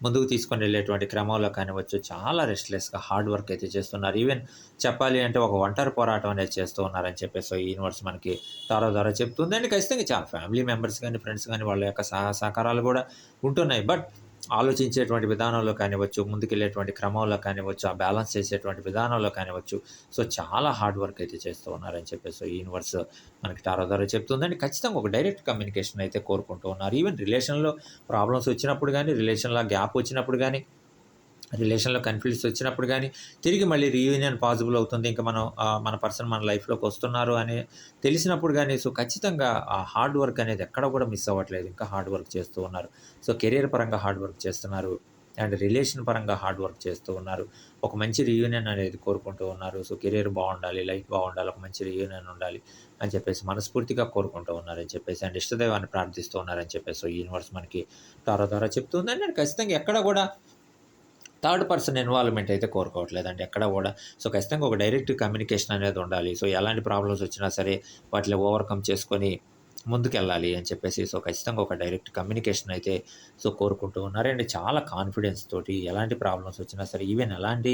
ముందుకు తీసుకొని వెళ్ళేటువంటి క్రమంలో కానివచ్చు చాలా రెస్ట్లెస్గా హార్డ్ వర్క్ అయితే చేస్తున్నారు. ఈవెన్ చెప్పాలి అంటే ఒక ఒంటరి పోరాటం అనేది చేస్తూ ఉన్నారని చెప్పేసి ఈ యూనివర్స్ మనకి తారో ద్వారా చెప్తుంది. అండ్ ఖచ్చితంగా చాలా ఫ్యామిలీ మెంబర్స్ కానీ ఫ్రెండ్స్ కానీ వాళ్ళ యొక్క సహ సహకారాలు కూడా ఉంటున్నాయి. బట్ ఆలోచించేటువంటి విధానంలో కానివ్వచ్చు ముందుకెళ్ళేటువంటి క్రమంలో కానివ్వచ్చు ఆ బ్యాలెన్స్ చేసేటువంటి విధానంలో కానివ్వచ్చు. సో చాలా హార్డ్ వర్క్ అయితే చేస్తూ ఉన్నారని చెప్పేసి యూనివర్స్ మనకి టారో ద్వారా చెప్తుందండి. ఖచ్చితంగా ఒక డైరెక్ట్ కమ్యూనికేషన్ అయితే కోరుకుంటూ ఉన్నారు. ఈవెన్ రిలేషన్లో ప్రాబ్లమ్స్ వచ్చినప్పుడు కానీ రిలేషన్లో గ్యాప్ వచ్చినప్పుడు కానీ రిలేషన్లో కన్ఫ్లిక్ట్స్ వచ్చినప్పుడు కానీ తిరిగి మళ్ళీ రీయూనియన్ పాసిబుల్ అవుతుంది. ఇంకా మనం మన పర్సన్ మన లైఫ్లోకి వస్తున్నారు అని తెలిసినప్పుడు కానీ సో ఖచ్చితంగా ఆ హార్డ్ వర్క్ అనేది ఎక్కడ కూడా మిస్ అవ్వట్లేదు. ఇంకా హార్డ్ వర్క్ చేస్తూ ఉన్నారు. సో కెరీర్ పరంగా హార్డ్ వర్క్ చేస్తున్నారు. అండ్ రిలేషన్ పరంగా హార్డ్ వర్క్ చేస్తూ ఉన్నారు. ఒక మంచి రీయూనియన్ అనేది కోరుకుంటూ ఉన్నారు. సో కెరీర్ బాగుండాలి లైఫ్ బాగుండాలి ఒక మంచి రీయూనియన్ ఉండాలి అని చెప్పేసి మనస్ఫూర్తిగా కోరుకుంటూ ఉన్నారని చెప్పేసి అండ్ ఇష్టదైవాన్ని ప్రార్థిస్తూ ఉన్నారని చెప్పేసి సో యూనివర్స్ మనకి తారో ద్వారా చెప్తుంది అండ్ ఖచ్చితంగా ఎక్కడ కూడా థర్డ్ పర్సన్ ఇన్వాల్వ్మెంట్ అయితే కోరుకోవట్లేదండి ఎక్కడ కూడా. సో ఖచ్చితంగా ఒక డైరెక్ట్ కమ్యూనికేషన్ అనేది ఉండాలి. సో ఎలాంటి ప్రాబ్లమ్స్ వచ్చినా సరే వాటిని ఓవర్కమ్ చేసుకొని ముందుకెళ్ళాలి అని చెప్పేసి సో ఖచ్చితంగా ఒక డైరెక్ట్ కమ్యూనికేషన్ అయితే సో కోరుకుంటూ ఉన్నారండి చాలా కాన్ఫిడెన్స్ తోటి ఎలాంటి ప్రాబ్లమ్స్ వచ్చినా సరే ఈవెన్ ఎలాంటి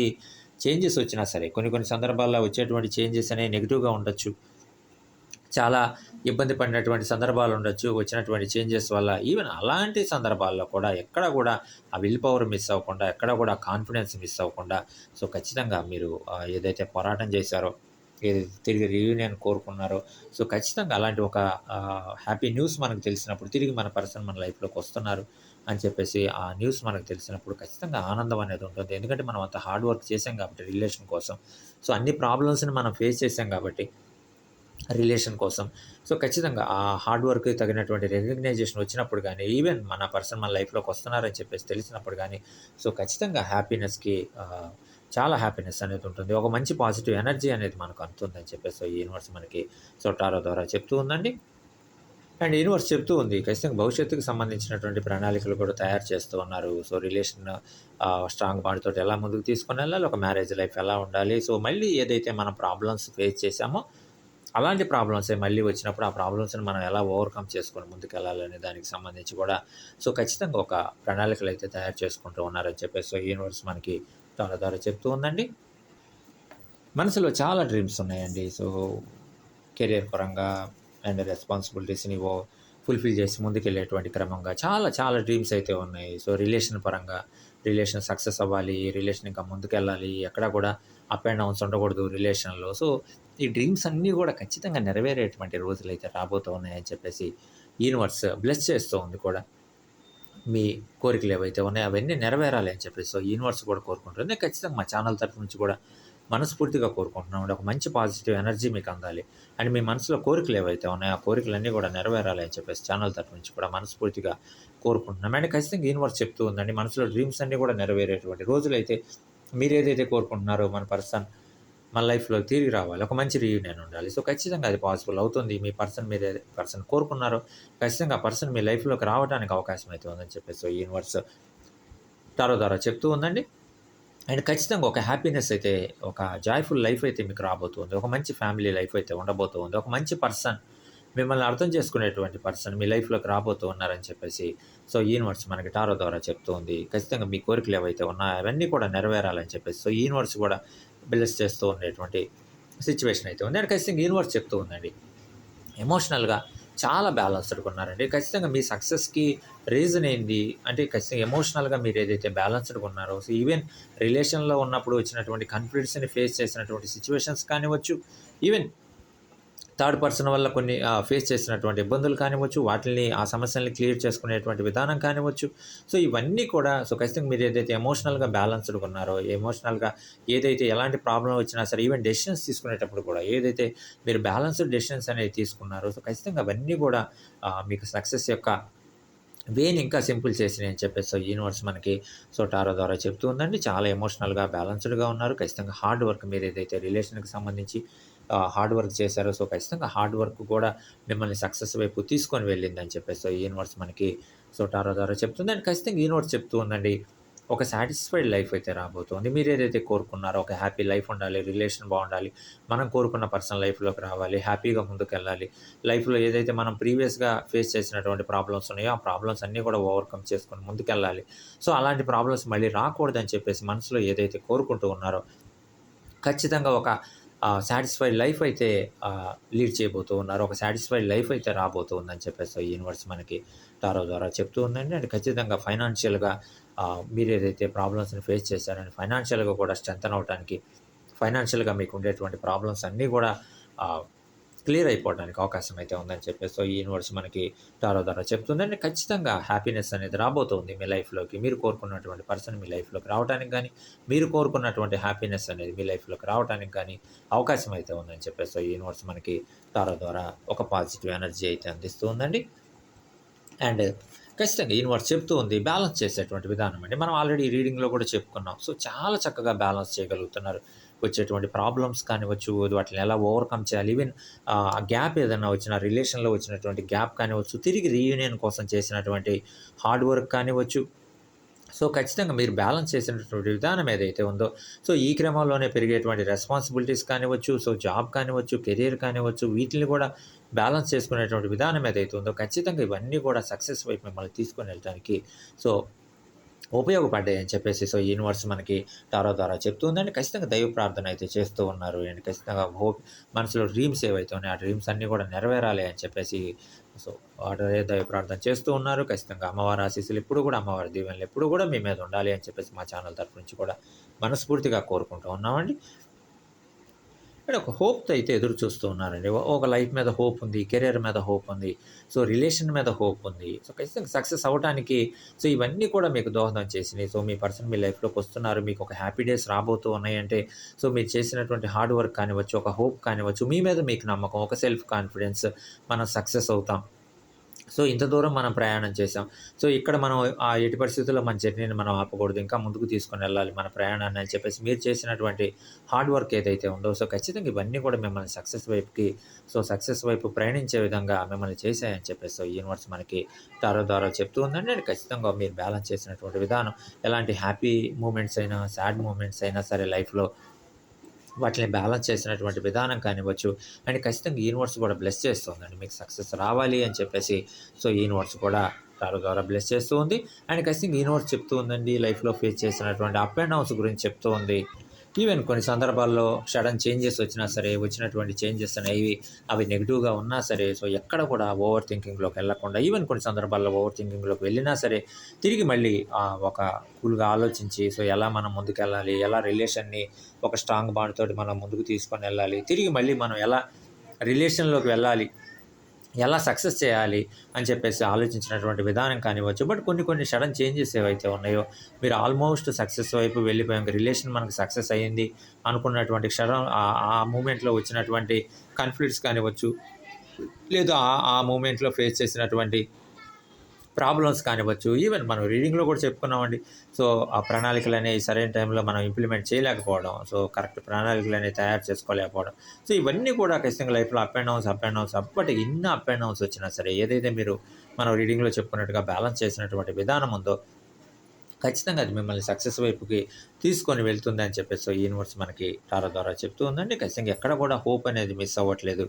చేంజెస్ వచ్చినా సరే కొన్ని కొన్ని సందర్భాల్లో వచ్చేటువంటి చేంజెస్ అనేవి నెగిటివ్గా ఉండొచ్చు. చాలా ఇబ్బంది పడినటువంటి సందర్భాలు ఉండొచ్చు వచ్చినటువంటి చేంజెస్ వల్ల. ఈవెన్ అలాంటి సందర్భాల్లో కూడా ఎక్కడ కూడా ఆ విల్ పవర్ మిస్ అవ్వకుండా ఎక్కడ కూడా కాన్ఫిడెన్స్ మిస్ అవ్వకుండా సో ఖచ్చితంగా మీరు ఏదైతే పోరాటం చేశారో ఏదైతే తిరిగి రీయూనియన్ కోరుకున్నారో సో ఖచ్చితంగా అలాంటి ఒక హ్యాపీ న్యూస్ మనకు తెలిసినప్పుడు తిరిగి మన పర్సన్ మన లైఫ్లోకి వస్తున్నారు అని చెప్పేసి ఆ న్యూస్ మనకు తెలిసినప్పుడు ఖచ్చితంగా ఆనందం అనేది ఉంటుంది. ఎందుకంటే మనం అంత హార్డ్ వర్క్ చేసాం కాబట్టి రిలేషన్ కోసం. సో అన్ని ప్రాబ్లమ్స్ని మనం ఫేస్ చేసాం కాబట్టి రిలేషన్ కోసం. సో ఖచ్చితంగా ఆ హార్డ్ వర్క్ తగినటువంటి రికగ్నైజేషన్ వచ్చినప్పుడు కానీ ఈవెన్ మన పర్సన్ మన లైఫ్లోకి వస్తున్నారని చెప్పేసి తెలిసినప్పుడు కానీ సో ఖచ్చితంగా హ్యాపీనెస్కి చాలా హ్యాపీనెస్ అనేది ఉంటుంది. ఒక మంచి పాజిటివ్ ఎనర్జీ అనేది మనకు అందుతుందని చెప్పేసి ఈ యూనివర్స్ మనకి సో టారో ద్వారా చెప్తూ ఉందండి. అండ్ యూనివర్స్ చెప్తూ ఉంది ఖచ్చితంగా భవిష్యత్తుకు సంబంధించినటువంటి ప్రణాళికలు కూడా తయారు చేస్తూ ఉన్నారు. సో రిలేషన్ స్ట్రాంగ్ బాడీతో ఎలా ముందుకు తీసుకుని వెళ్ళాలి ఒక మ్యారేజ్ లైఫ్ ఎలా ఉండాలి సో మళ్ళీ ఏదైతే మనం ప్రాబ్లమ్స్ ఫేస్ చేసామో అలాంటి ప్రాబ్లమ్స్ మళ్ళీ వచ్చినప్పుడు ఆ ప్రాబ్లమ్స్ని మనం ఎలా ఓవర్కమ్ చేసుకొని ముందుకెళ్ళాలనే దానికి సంబంధించి కూడా సో ఖచ్చితంగా ఒక ప్రణాళికలు అయితే తయారు చేసుకుంటూ ఉన్నారని చెప్పేసి సో యూనివర్స్ మనకి తన ద్వారా చెప్తూ ఉందండి. మనసులో చాలా డ్రీమ్స్ ఉన్నాయండి. సో కెరియర్ పరంగా అండ్ రెస్పాన్సిబిలిటీస్ని ఓ ఫుల్ఫిల్ చేసి ముందుకెళ్ళేటువంటి క్రమంగా చాలా చాలా డ్రీమ్స్ అయితే ఉన్నాయి. సో రిలేషన్ పరంగా రిలేషన్ సక్సెస్ అవ్వాలి రిలేషన్ ఇంకా ముందుకెళ్ళాలి ఎక్కడ కూడా అప్ అండ్ డౌన్స్ ఉండకూడదు రిలేషన్లో. సో ఈ డ్రీమ్స్ అన్నీ కూడా ఖచ్చితంగా నెరవేరేటువంటి రోజులు అయితే రాబోతూ ఉన్నాయని చెప్పేసి యూనివర్స్ బ్లెస్ చేస్తూ ఉంది కూడా. మీ కోరికలు ఏవైతే ఉన్నాయో అవన్నీ నెరవేరాలి అని చెప్పేసి సో యూనివర్స్ కూడా కోరుకుంటుంది. ఖచ్చితంగా మా ఛానల్ తరఫు నుంచి కూడా మనస్ఫూర్తిగా కోరుకుంటున్నాం. అండి ఒక మంచి పాజిటివ్ ఎనర్జీ మీకు అందాలి. అండ్ మీ మనసులో కోరికలు ఏవైతే ఉన్నాయో ఆ కోరికలన్నీ కూడా నెరవేరాలి అని చెప్పేసి ఛానల్ తరఫు నుంచి కూడా మనస్ఫూర్తిగా కోరుకుంటున్నాం. అండ్ ఖచ్చితంగా యూనివర్స్ చెప్తూ ఉందండి మనసులో డ్రీమ్స్ అన్నీ కూడా నెరవేరేటువంటి రోజులైతే మీరు ఏదైతే కోరుకుంటున్నారో మన పర్సన్ మన లైఫ్లో తిరిగి రావాలి. ఒక మంచి రీయూనియన్ ఉండాలి. సో ఖచ్చితంగా అది పాసిబుల్ అవుతుంది. మీ పర్సన్ మీరు పర్సన్ కోరుకున్నారో ఖచ్చితంగా ఆ పర్సన్ మీ లైఫ్లోకి రావడానికి అవకాశం అయితే ఉందని చెప్పేసి సో యూనివర్స్ టారో తరో చెప్తూ ఉందండి. అండ్ ఖచ్చితంగా ఒక హ్యాపీనెస్ అయితే ఒక జాయ్ఫుల్ లైఫ్ అయితే మీకు రాబోతుంది ఒక మంచి ఫ్యామిలీ లైఫ్ అయితే ఉండబోతుంది ఒక మంచి పర్సన్ మిమ్మల్ని అర్థం చేసుకునేటువంటి పర్సన్ మీ లైఫ్లోకి రాబోతూ ఉన్నారని చెప్పేసి సో యూనివర్స్ మనకి టారో ద్వారా చెప్తూ ఉంది. ఖచ్చితంగా మీ కోరికలు ఏవైతే ఉన్నాయో అవన్నీ కూడా నెరవేరాలని చెప్పేసి సో యూనివర్స్ కూడా బిల్లెస్ చేస్తూ ఉండేటువంటి సిచ్యువేషన్ అయితే ఉంది. అండ్ ఖచ్చితంగా యూనివర్స్ చెప్తూ ఉందండి ఎమోషనల్గా చాలా బ్యాలెన్స్డ్గా ఉన్నారండి. ఖచ్చితంగా మీ సక్సెస్కి రీజన్ ఏంది అంటే ఖచ్చితంగా ఎమోషనల్గా మీరు ఏదైతే బ్యాలెన్స్డ్గా ఉన్నారో సో ఈవెన్ రిలేషన్లో ఉన్నప్పుడు వచ్చినటువంటి కాన్ఫ్లిక్ట్స్ని ఫేస్ చేసినటువంటి సిచ్యువేషన్స్ కానివ్వచ్చు ఈవెన్ థర్డ్ పర్సన్ వల్ల కొన్ని ఫేస్ చేసినటువంటి ఇబ్బందులు కానివ్వచ్చు వాటిని ఆ సమస్యల్ని క్లియర్ చేసుకునేటువంటి విధానం కానివ్వచ్చు. సో ఇవన్నీ కూడా సో ఖచ్చితంగా మీరు ఏదైతే ఎమోషనల్గా బ్యాలెన్స్డ్గా ఉన్నారో ఎమోషనల్గా ఏదైతే ఎలాంటి ప్రాబ్లం వచ్చినా సరే ఈవెన్ డెసిషన్స్ తీసుకునేటప్పుడు కూడా ఏదైతే మీరు బ్యాలెన్స్డ్ డెసిషన్స్ అనేవి తీసుకున్నారో సో ఖచ్చితంగా అవన్నీ కూడా మీకు సక్సెస్ యొక్క వేని ఇంకా సింపుల్ చేసి నేను చెప్పేసి సో యూనివర్స్ మనకి సో టారో ద్వారా చెప్తూ ఉందండి. చాలా ఎమోషనల్గా బ్యాలెన్స్డ్గా ఉన్నారు. ఖచ్చితంగా హార్డ్ వర్క్ మీరు ఏదైతే రిలేషన్కి సంబంధించి హార్డ్ వర్క్ చేశారో. సో ఖచ్చితంగా హార్డ్ వర్క్ కూడా మిమ్మల్ని సక్సెస్ వైపు తీసుకొని వెళ్ళిందని చెప్పేసి సో యూనివర్స్ మనకి సో టారో ద్వారా చెప్తుంది. అండ్ ఖచ్చితంగా యూనివర్స్ చెప్తూ ఉందండి ఒక సాటిస్ఫైడ్ లైఫ్ అయితే రాబోతుంది. మీరు ఏదైతే కోరుకున్నారో ఒక హ్యాపీ లైఫ్ ఉండాలి రిలేషన్ బాగుండాలి మనం కోరుకున్న పర్సనల్ లైఫ్లోకి రావాలి హ్యాపీగా ముందుకు వెళ్ళాలి లైఫ్లో ఏదైతే మనం ప్రీవియస్గా ఫేస్ చేసినటువంటి ప్రాబ్లమ్స్ ఉన్నాయో ఆ ప్రాబ్లమ్స్ అన్నీ కూడా ఓవర్కమ్ చేసుకొని ముందుకెళ్ళాలి. సో అలాంటి ప్రాబ్లమ్స్ మళ్ళీ రాకూడదని చెప్పేసి మనసులో ఏదైతే కోరుకుంటూ ఉన్నారో ఖచ్చితంగా ఒక సాటిస్ఫైడ్ లైఫ్ అయితే లీడ్ చేయబోతూ ఉన్నారు. ఒక సాటిస్ఫైడ్ లైఫ్ అయితే రాబోతూ ఉందని చెప్పేసి యూనివర్స్ మనకి టారో ద్వారా చెప్తూ ఉందండి. అండ్ ఖచ్చితంగా ఫైనాన్షియల్గా మీరు ఏదైతే ప్రాబ్లమ్స్ని ఫేస్ చేశారని ఫైనాన్షియల్గా కూడా స్ట్రెంతన్ అవడానికి ఫైనాన్షియల్గా మీకు ఉండేటువంటి ప్రాబ్లమ్స్ అన్నీ కూడా క్లియర్ అయిపోవడానికి అవకాశం అయితే ఉందని చెప్పేసి సో ఈ యూనివర్స్ మనకి టారో ద్వారా చెప్తుందండి ఖచ్చితంగా హ్యాపీనెస్ అనేది రాబోతుంది మీ లైఫ్లోకి మీరు కోరుకున్నటువంటి పర్సన్ మీ లైఫ్లోకి రావడానికి కానీ మీరు కోరుకున్నటువంటి హ్యాపీనెస్ అనేది మీ లైఫ్లోకి రావడానికి కానీ అవకాశం అయితే ఉందని చెప్పేసి సో ఈ యూనివర్స్ మనకి టారో ద్వారా ఒక పాజిటివ్ ఎనర్జీ అయితే అందిస్తూ ఉందండి అండ్ ఖచ్చితంగా యూనివర్స్ చెప్తూ ఉంది బ్యాలెన్స్ చేసేటువంటి విధానం అండి. మనం ఆల్రెడీ రీడింగ్లో కూడా చెప్పుకున్నాం. సో చాలా చక్కగా బ్యాలెన్స్ చేయగలుగుతున్నారు. వచ్చేటువంటి ప్రాబ్లమ్స్ కానివచ్చు వాటిని ఎలా ఓవర్కమ్ చేయాలి? ఈవెన్ ఆ గ్యాప్ ఏదైనా వచ్చిన రిలేషన్లో వచ్చినటువంటి గ్యాప్ కానివచ్చు తిరిగి రీయూనియన్ కోసం చేసినటువంటి హార్డ్ వర్క్ కానివచ్చు సో ఖచ్చితంగా మీరు బ్యాలెన్స్ చేసినటువంటి విధానం ఏదైతే ఉందో సో ఈ క్రమంలోనే పెరిగేటువంటి రెస్పాన్సిబిలిటీస్ కానివచ్చు సో జాబ్ కానివచ్చు కెరీర్ కానివచ్చు వీటిని కూడా బ్యాలెన్స్ చేసుకునేటువంటి విధానం ఏదైతే ఉందో ఖచ్చితంగా ఇవన్నీ కూడా సక్సెస్ వైపు మిమ్మల్ని తీసుకొని వెళ్ళడానికి సో ఉపయోగపడ్డాయి అని చెప్పేసి సో యూనివర్స్ మనకి టారో ద్వారా చెప్తుందండి ఖచ్చితంగా దైవ ప్రార్థన అయితే చేస్తూ ఉన్నారు. అండ్ ఖచ్చితంగా హోప్ మనసులో డ్రీమ్స్ ఏవైతే ఉన్నాయో ఆ డ్రీమ్స్ అన్నీ కూడా నెరవేరాలి అని చెప్పేసి సో అదే దైవ ప్రార్థన చేస్తూ ఉన్నారు. ఖచ్చితంగా అమ్మవారి ఆశీస్సులు ఎప్పుడు కూడా అమ్మవారి దీవెనలు ఎప్పుడు కూడా మీ మీద ఉండాలి అని చెప్పేసి మా ఛానల్ తరపు నుంచి కూడా మనస్ఫూర్తిగా కోరుకుంటూ ఉన్నామండి. ఇక్కడ ఒక హోప్తో అయితే ఎదురు చూస్తూ ఉన్నారండి. ఒక లైఫ్ మీద హోప్ ఉంది కెరీర్ మీద హోప్ ఉంది. సో రిలేషన్ మీద హోప్ ఉంది. సో ఖచ్చితంగా సక్సెస్ అవ్వడానికి సో ఇవన్నీ కూడా మీకు దోహదం చేసినాయి. సో మీ పర్సన్ మీ లైఫ్లోకి వస్తున్నారు. మీకు ఒక హ్యాపీ డేస్ రాబోతూ ఉన్నాయంటే సో మీరు చేసినటువంటి హార్డ్ వర్క్ కానివచ్చు ఒక హోప్ కానివచ్చు మీ మీద మీకు నమ్మకం ఒక సెల్ఫ్ కాన్ఫిడెన్స్ మనం సక్సెస్ అవుతాం. సో ఇంత దూరం మనం ప్రయాణం చేసాం సో ఇక్కడ మనం ఆ ఎట్టి పరిస్థితుల్లో మన జర్నీని మనం ఆపకూడదు. ఇంకా ముందుకు తీసుకొని వెళ్ళాలి మన ప్రయాణాన్ని అని చెప్పేసి మీరు చేసినటువంటి హార్డ్ వర్క్ ఏదైతే ఉందో సో ఖచ్చితంగా ఇవన్నీ కూడా మిమ్మల్ని సక్సెస్ వైపుకి సో సక్సెస్ వైపు ప్రయాణించే విధంగా మిమ్మల్ని చేశాయని చెప్పేసి సో యూనివర్స్ మనకి టారో ద్వారా చెప్తూ ఉందండి. అండ్ ఖచ్చితంగా మీరు బ్యాలెన్స్ చేసినటువంటి విధానం ఎలాంటి హ్యాపీ మూమెంట్స్ అయినా సాడ్ మూమెంట్స్ అయినా సరే లైఫ్లో వాటిని బ్యాలెన్స్ చేసినటువంటి విధానం కానివ్వచ్చు అండ్ ఖచ్చితంగా యూనివర్స్ కూడా బ్లెస్ చేస్తుందండి. మీకు సక్సెస్ రావాలి అని చెప్పేసి సో యూనివర్స్ కూడా టారో ద్వారా బ్లెస్ చేస్తూ ఉంది అండ్ ఖచ్చితంగా యూనివర్స్ చెప్తూ ఉందండి లైఫ్లో ఫేస్ చేసినటువంటి అప్ అండ్ డౌన్స్ గురించి చెప్తూ ఉంది ఈవెన్ కొన్ని సందర్భాల్లో సడన్ చేంజెస్ వచ్చినా సరే వచ్చినటువంటి చేంజెస్ అనేవి అవి నెగిటివ్గా ఉన్నా సరే సో ఎక్కడ కూడా ఓవర్ థింకింగ్లోకి వెళ్ళకుండా ఈవెన్ కొన్ని సందర్భాల్లో ఓవర్ థింకింగ్లోకి వెళ్ళినా సరే తిరిగి మళ్ళీ ఒక కూల్గా ఆలోచించి సో ఎలా మనం ముందుకెళ్ళాలి ఎలా రిలేషన్ని ఒక స్ట్రాంగ్ బాండ్ తోటి మనం ముందుకు తీసుకొని వెళ్ళాలి తిరిగి మళ్ళీ మనం ఎలా రిలేషన్లోకి వెళ్ళాలి ఎలా సక్సెస్ చేయాలి అని చెప్పేసి ఆలోచించినటువంటి విధానం కానివ్వచ్చు. బట్ కొన్ని కొన్ని సడన్ చేంజెస్ ఏవైతే ఉన్నాయో మీరు ఆల్మోస్ట్ సక్సెస్ వైపు వెళ్ళిపోయాం. రిలేషన్ మనకు సక్సెస్ అయ్యింది అనుకున్నటువంటి క్షణం ఆ- మూమెంట్లో వచ్చినటువంటి కాన్ఫ్లిక్ట్స్ కానివ్వచ్చు లేదు ఆ మూమెంట్లో ఫేస్ చేసినటువంటి ప్రాబ్లమ్స్ కానివ్వచ్చు ఈవెన్ మనం రీడింగ్లో కూడా చెప్పుకున్నామండి. సో ఆ ప్రణాళికలు అనేవి సరైన టైంలో మనం ఇంప్లిమెంట్ చేయలేకపోవడం సో కరెక్ట్ ప్రణాళికలు అనేవి తయారు చేసుకోలేకపోవడం. సో ఇవన్నీ కూడా ఖచ్చితంగా లైఫ్లో up and downs up and downs but ఎన్ని అప్ అండ్ డౌన్స్ వచ్చినా సరే ఏదైతే మీరు మనం రీడింగ్లో చెప్పుకున్నట్టుగా బ్యాలెన్స్ చేసినటువంటి విధానం ఉందో ఖచ్చితంగా అది మిమ్మల్ని సక్సెస్ వైపుకి తీసుకొని వెళ్తుంది అని చెప్పేసి సో యూనివర్స్ మనకి తారా ద్వారా చెప్తూ ఉందండి. ఖచ్చితంగా ఎక్కడ కూడా హోప్ అనేది మిస్ అవ్వట్లేదు.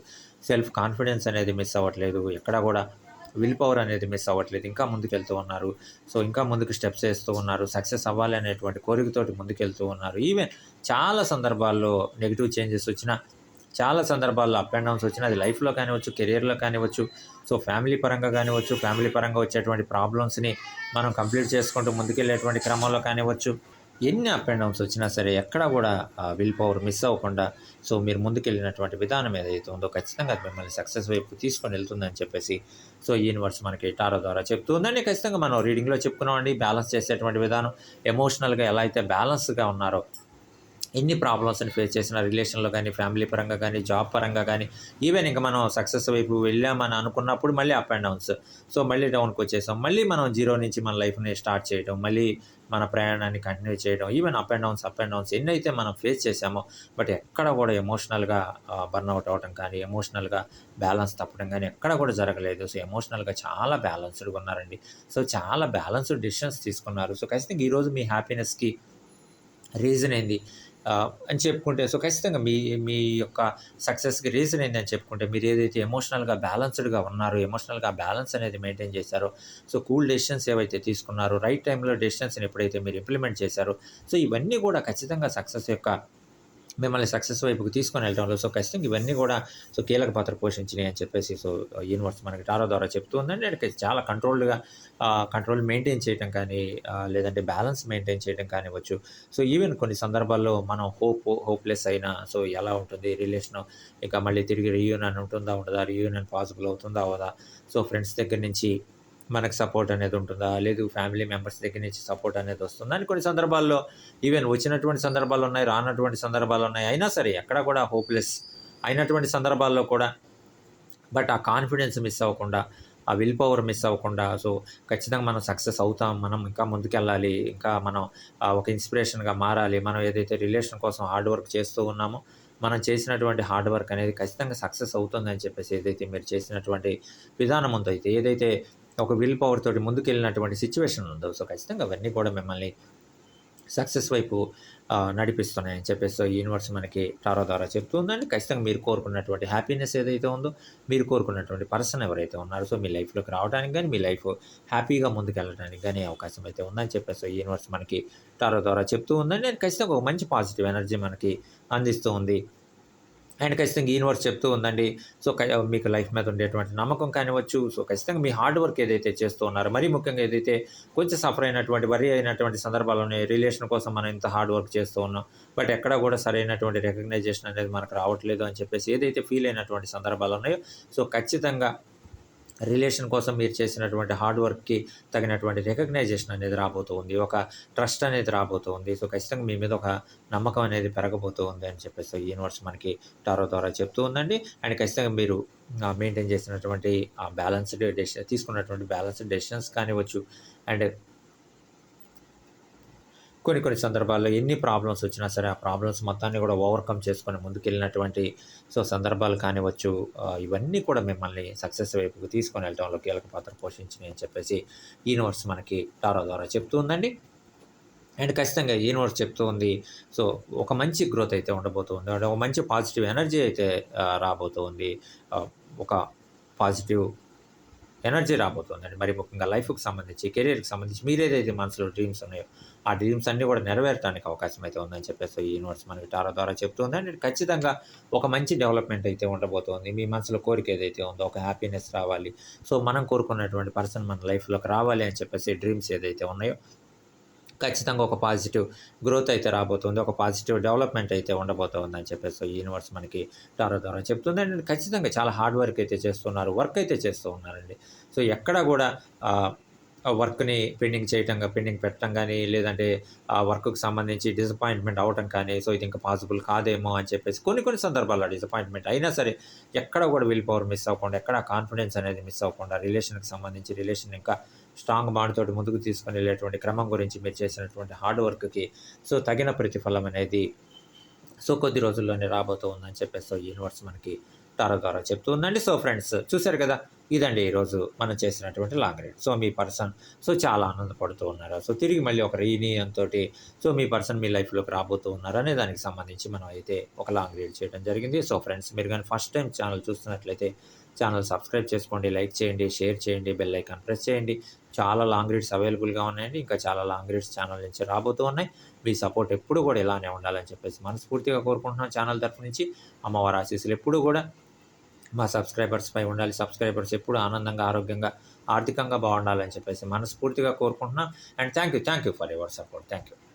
సెల్ఫ్ కాన్ఫిడెన్స్ అనేది మిస్ అవ్వట్లేదు. ఎక్కడ కూడా విల్ పవర్ అనేది మిస్ అవ్వట్లేదు. ఇంకా ముందుకెళ్తూ ఉన్నారు. సో ఇంకా ముందుకు స్టెప్స్ వేస్తూ ఉన్నారు. సక్సెస్ అవ్వాలి అనేటువంటి కోరికతోటి ముందుకెళ్తూ ఉన్నారు. ఈవెన్ చాలా సందర్భాల్లో నెగిటివ్ చేంజెస్ వచ్చినా చాలా సందర్భాల్లో అప్ అండ్ డౌన్స్ వచ్చినా అది లైఫ్లో కానివచ్చు కెరియర్లో కానివచ్చు సో ఫ్యామిలీ పరంగా కానివచ్చు ఫ్యామిలీ పరంగా వచ్చేటువంటి ప్రాబ్లమ్స్ని మనం కంప్లీట్ చేసుకుంటూ ముందుకెళ్ళేటువంటి క్రమంలో కానివచ్చు ఎన్ని అప్ అండ్ డౌన్స్ వచ్చినా సరే ఎక్కడా కూడా విల్ పవర్ మిస్ అవ్వకుండా సో మీరు ముందుకెళ్ళినటువంటి విధానం ఏదైతే ఉందో ఖచ్చితంగా అది మిమ్మల్ని సక్సెస్ వైపు తీసుకొని వెళ్తుందని చెప్పేసి సో యూనివర్స్ మనకి టారో ద్వారా చెప్తుందండి ఖచ్చితంగా మనం రీడింగ్లో చెప్పుకున్నామండి బ్యాలెన్స్ చేసేటువంటి విధానం ఎమోషనల్గా ఎలా అయితే బ్యాలెన్స్గా ఉన్నారో ఎన్ని ప్రాబ్లమ్స్ని ఫేస్ చేసిన రిలేషన్లో కానీ ఫ్యామిలీ పరంగా కానీ జాబ్ పరంగా కానీ ఈవెన్ ఇంకా మనం సక్సెస్ వైపు వెళ్ళామని అనుకున్నప్పుడు మళ్ళీ అప్ అండ్ డౌన్స్ సో మళ్ళీ డౌన్కి వచ్చేసాం. మళ్ళీ మనం జీరో నుంచి మన లైఫ్ని స్టార్ట్ చేయడం మళ్ళీ మన ప్రయాణాన్ని కంటిన్యూ చేయడం even up and downs up and downs ఎన్నైతే మనం ఫేస్ చేసామో బట్ ఎక్కడ కూడా ఎమోషనల్గా బర్న్అవుట్ అవ్వడం కానీ ఎమోషనల్గా బ్యాలెన్స్ తప్పడం కానీ ఎక్కడ కూడా జరగలేదు. సో ఎమోషనల్గా చాలా బ్యాలెన్స్డ్గా ఉన్నారండి. సో చాలా బ్యాలెన్స్డ్ డిసిషన్స్ తీసుకున్నారు. సో ఖచ్చితంగా ఈరోజు మీ హ్యాపీనెస్కి రీజన్ ఏంది? అని చెప్పుకుంటే సో ఖచ్చితంగా మీ మీ యొక్క సక్సెస్కి రీజన్ ఏంటని అని చెప్పుకుంటే మీరు ఏదైతే ఎమోషనల్గా బ్యాలెన్స్డ్గా ఉన్నారో ఎమోషనల్గా బ్యాలెన్స్ అనేది మెయింటైన్ చేశారో సో కూల్ డెసిషన్స్ ఏవైతే తీసుకున్నారో రైట్ టైంలో డెసిషన్స్ని ఎప్పుడైతే మీరు ఇంప్లిమెంట్ చేశారో సో ఇవన్నీ కూడా ఖచ్చితంగా సక్సెస్ యొక్క మిమ్మల్ని సక్సెస్ వైపుకి తీసుకొని వెళ్ళడంలో సో ఖచ్చితంగా ఇవన్నీ కూడా సో కీలక పాత్ర పోషించినాయి అని చెప్పేసి సో యూనివర్స్ మనకి టారో ద్వారా చెప్తూ ఉందండి. చాలా కంట్రోల్డ్గా కంట్రోల్ మెయింటైన్ చేయడం కానీ లేదంటే బ్యాలెన్స్ మెయింటైన్ చేయడం కానివ్వచ్చు. సో ఈవెన్ కొన్ని సందర్భాల్లో మనం హోప్ హోప్లెస్ అయినా సో ఎలా ఉంటుంది? రిలేషన్ ఇక మళ్ళీ తిరిగి రీయూనియన్ ఉంటుందా ఉండదా? రీయూనియన్ పాసిబుల్ అవుతుందా అవదా? సో ఫ్రెండ్స్ దగ్గర నుంచి మనకు సపోర్ట్ అనేది ఉంటుందా? లేదు ఫ్యామిలీ మెంబర్స్ దగ్గర నుంచి సపోర్ట్ అనేది వస్తుందా? అని కొన్ని సందర్భాల్లో ఈవెన్ వచ్చినటువంటి సందర్భాలు ఉన్నాయి రానటువంటి సందర్భాలు ఉన్నాయి. అయినా సరే ఎక్కడ కూడా హోప్లెస్ అయినటువంటి సందర్భాల్లో కూడా బట్ ఆ కాన్ఫిడెన్స్ మిస్ అవ్వకుండా ఆ విల్ పవర్ మిస్ అవ్వకుండా సో ఖచ్చితంగా మనం సక్సెస్ అవుతాం మనం ఇంకా ముందుకెళ్ళాలి ఇంకా మనం ఒక ఇన్స్పిరేషన్గా మారాలి మనం ఏదైతే రిలేషన్ కోసం హార్డ్ వర్క్ చేస్తూ ఉన్నామో మనం చేసినటువంటి హార్డ్ వర్క్ అనేది ఖచ్చితంగా సక్సెస్ అవుతుందని చెప్పేసి ఏదైతే మీరు చేసినటువంటి విధానం ఉందో అయితే ఏదైతే ఒక విల్ పవర్ తోటి ముందుకెళ్ళినటువంటి సిచ్యువేషన్ ఉందో సో ఖచ్చితంగా అవన్నీ కూడా మిమ్మల్ని సక్సెస్ వైపు నడిపిస్తున్నాయని చెప్పేసి యూనివర్స్ మనకి టారో ద్వారా చెప్తుందండి ఖచ్చితంగా మీరు కోరుకున్నటువంటి హ్యాపీనెస్ ఏదైతే ఉందో మీరు కోరుకున్నటువంటి పర్సన్ ఎవరైతే ఉన్నారో సో మీ లైఫ్లోకి రావడానికి కానీ మీ లైఫ్ హ్యాపీగా ముందుకెళ్ళడానికి కానీ అవకాశం అయితే ఉందని చెప్పేసి యూనివర్స్ మనకి టారో ద్వారా చెప్తూ ఉందండి. నేను ఖచ్చితంగా ఒక మంచి పాజిటివ్ ఎనర్జీ మనకి అందిస్తూ ఉంది. అండ్ ఖచ్చితంగా యూనివర్స్ చెప్తూ ఉందండి. సో క- మీకు లైఫ్ మీద ఉండేటువంటి నమ్మకం కానివచ్చు సో ఖచ్చితంగా మీ హార్డ్ వర్క్ ఏదైతే చేస్తూ ఉన్నారో మరీ ముఖ్యంగా ఏదైతే కొంచెం సఫర్ అయినటువంటి వరి అయినటువంటి సందర్భాల్లోనే రిలేషన్ కోసం మనం ఇంత హార్డ్ వర్క్ చేస్తూ ఉన్నాం బట్ ఎక్కడ కూడా సరైనటువంటి రికగ్నైజేషన్ అనేది మనకు రావట్లేదు అని చెప్పేసి ఏదైతే ఫీల్ అయినటువంటి సందర్భాలు ఉన్నాయో సో ఖచ్చితంగా రిలేషన్ కోసం మీరు చేసినటువంటి హార్డ్ వర్క్కి తగినటువంటి రికగ్నైజేషన్ అనేది రాబోతూ ఉంది. ఒక ట్రస్ట్ అనేది రాబోతూ ఉంది. సో ఖచ్చితంగా మీ మీద ఒక నమ్మకం అనేది పెరగబోతూ ఉంది అని చెప్పేసి యూనివర్స్ మనకి టారో ద్వారా చెప్తూ ఉందండి. అండ్ ఖచ్చితంగా మీరు మెయింటైన్ చేసినటువంటి బ్యాలెన్స్డ్ డెసిషన్ తీసుకున్నటువంటి బ్యాలెన్స్డ్ డెసిషన్స్ కానివ్వచ్చు. అండ్ కొన్ని కొన్ని సందర్భాల్లో ఎన్ని ప్రాబ్లమ్స్ వచ్చినా సరే ఆ ప్రాబ్లమ్స్ మొత్తాన్ని కూడా ఓవర్కమ్ చేసుకొని ముందుకెళ్ళినటువంటి సో సందర్భాలు కానివచ్చు ఇవన్నీ కూడా మిమ్మల్ని సక్సెస్ వైపుకు తీసుకొని వెళ్ళడంలో కీలక పాత్ర పోషించినాయి అని చెప్పేసి యూనివర్స్ మనకి టారో ద్వారా చెప్తూ ఉందండి. అండ్ ఖచ్చితంగా యూనివర్స్ చెప్తూ ఉంది. సో ఒక మంచి గ్రోత్ అయితే ఉండబోతుంది అంటే ఒక మంచి పాజిటివ్ ఎనర్జీ అయితే ఆ, రాబోతూ ఉంది. ఒక పాజిటివ్ ఎనర్జీ రాబోతుందండి మరి ముఖ్యంగా లైఫ్కి సంబంధించి కెరీర్కి సంబంధించి మీరు ఏదైతే మనసులో డ్రీమ్స్ ఉన్నాయో ఆ డ్రీమ్స్ అన్నీ కూడా నెరవేరడానికి అవకాశం అయితే ఉందని చెప్పేసి ఈ యూనివర్స్ మనకి టారో ద్వారా చెప్తుంది. అండ్ ఖచ్చితంగా ఒక మంచి డెవలప్మెంట్ అయితే ఉండబోతోంది. మీ మనసులో కోరిక ఏదైతే ఉందో ఒక హ్యాపీనెస్ రావాలి. సో మనం కోరుకున్నటువంటి పర్సన్ మన లైఫ్లోకి రావాలి అని చెప్పేసి డ్రీమ్స్ ఏదైతే ఉన్నాయో ఖచ్చితంగా ఒక పాజిటివ్ గ్రోత్ అయితే రాబోతుంది. ఒక పాజిటివ్ డెవలప్మెంట్ అయితే ఉండబోతుంది అని చెప్పేసి యూనివర్స్ మనకి టారో ద్వారా చెప్తుంది. అండ్ ఖచ్చితంగా చాలా హార్డ్ వర్క్ అయితే చేస్తున్నారు. వర్క్ అయితే చేస్తూ ఉన్నారండి. సో ఎక్కడ కూడా వర్క్ని పెండింగ్ చేయటం పెండింగ్ పెట్టడం కానీ లేదంటే ఆ వర్క్కి సంబంధించి డిసప్పాయింట్మెంట్ అవటం కానీ సో ఇది ఇంకా పాసిబుల్ కాదేమో అని చెప్పేసి కొన్ని కొన్ని సందర్భాల్లో డిసప్పాయింట్మెంట్ అయినా సరే ఎక్కడ కూడా విల్ పవర్ మిస్ అవ్వకుండా ఎక్కడ కాన్ఫిడెన్స్ అనేది మిస్ అవ్వకుండా రిలేషన్కి సంబంధించి రిలేషన్ ఇంకా స్ట్రాంగ్ బాండ్ తోటి ముందుకు తీసుకొని వెళ్ళేటువంటి క్రమం గురించి మీరు చేసినటువంటి హార్డ్ వర్క్కి సో తగిన ప్రతిఫలం అనేది సో కొద్ది రోజుల్లోనే రాబోతూ ఉందని చెప్పేసి సో యూనివర్స్ మనకి టారో ద్వారా చెప్తూ ఉందండి. సో ఫ్రెండ్స్ చూశారు కదా ఇదండి ఈరోజు మనం చేసినటువంటి లాంగ్ రైడ్ సో మీ పర్సన్ సో చాలా ఆనందపడుతూ ఉన్నారు. సో తిరిగి మళ్ళీ ఒక రీనియన్ తోటి సో మీ పర్సన్ మీ లైఫ్లోకి రాబోతూ ఉన్నారు అనే దానికి సంబంధించి మనం అయితే ఒక లాంగ్ రీడ్ చేయడం జరిగింది. సో ఫ్రెండ్స్ మీరు కానీ ఫస్ట్ టైం ఛానల్ చూస్తున్నట్లయితే ఛానల్ సబ్స్క్రైబ్ చేసుకోండి లైక్ చేయండి షేర్ చేయండి బెల్ ఐకాన్ ప్రెస్ చేయండి. చాలా లాంగ్ రీడ్స్ అవైలబుల్గా ఉన్నాయండి. ఇంకా చాలా లాంగ్ రీడ్స్ ఛానల్ నుంచి రాబోతూ ఉన్నాయి. మీ సపోర్ట్ ఎప్పుడు కూడా ఇలానే ఉండాలని చెప్పేసి మనస్ఫూర్తిగా కోరుకుంటున్నాం ఛానల్ తరఫు నుంచి. అమ్మవారి ఆశీస్సులు ఎప్పుడు కూడా మా సబ్స్క్రైబర్స్పై ఉండాలి. సబ్స్క్రైబర్స్ ఎప్పుడు ఆనందంగా ఆరోగ్యంగా ఆర్థికంగా బాగుండాలని చెప్పేసి మనస్ఫూర్తిగా కోరుకుంటున్నాం. And thank you thank you for your support. Thank you.